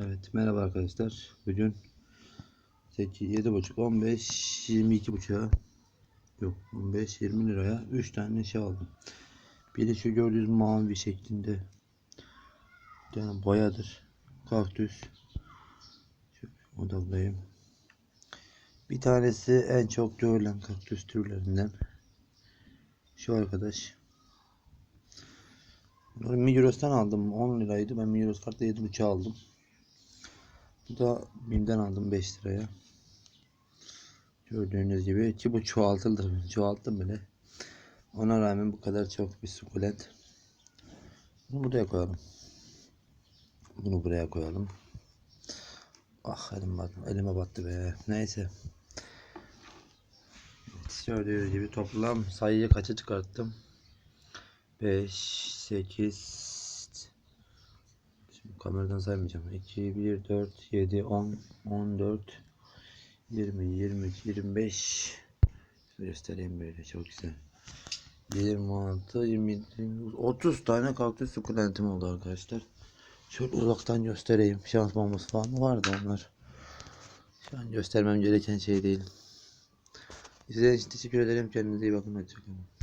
Evet merhaba arkadaşlar. Bugün 8, 7 buçuk, 15, 22 buçuğa yok 15, 20 liraya 3 tane şey aldım. Biri şu gördüğünüz mavi şeklinde tane boyadır. Kaktüs. Şöyle odaklayayım. Bir tanesi en çok görülen kaktüs türlerinden. Şu arkadaş. Migros'tan aldım. 10 liraydı. Ben Migros kartla 7,5 aldım. Bu da BİM'den aldım 5 liraya. Gördüğünüz gibi ki bu çoğaltıldı. Çoğalttım bile. Ona rağmen bu kadar çok bir sukulent. Bunu buraya koyalım. Bunu buraya koyalım. Ah elim battı, elime battı be. Neyse. Evet, gördüğünüz gibi toplam sayıyı kaça çıkarttım? 5, 8, Şimdi kameradan saymayacağım. 2, 1, 4, 7, 10, 14, 20, 23, 25. Şöyle göstereyim böyle çok güzel. 26, 27, 30 tane kaktüs sukulentim oldu arkadaşlar. Şöyle uzaktan göstereyim. Şans bombası falan vardı onlar. Şu an göstermem gereken şey değil. Size teşekkür ederim. Kendinize iyi bakın. Hoşçakalın.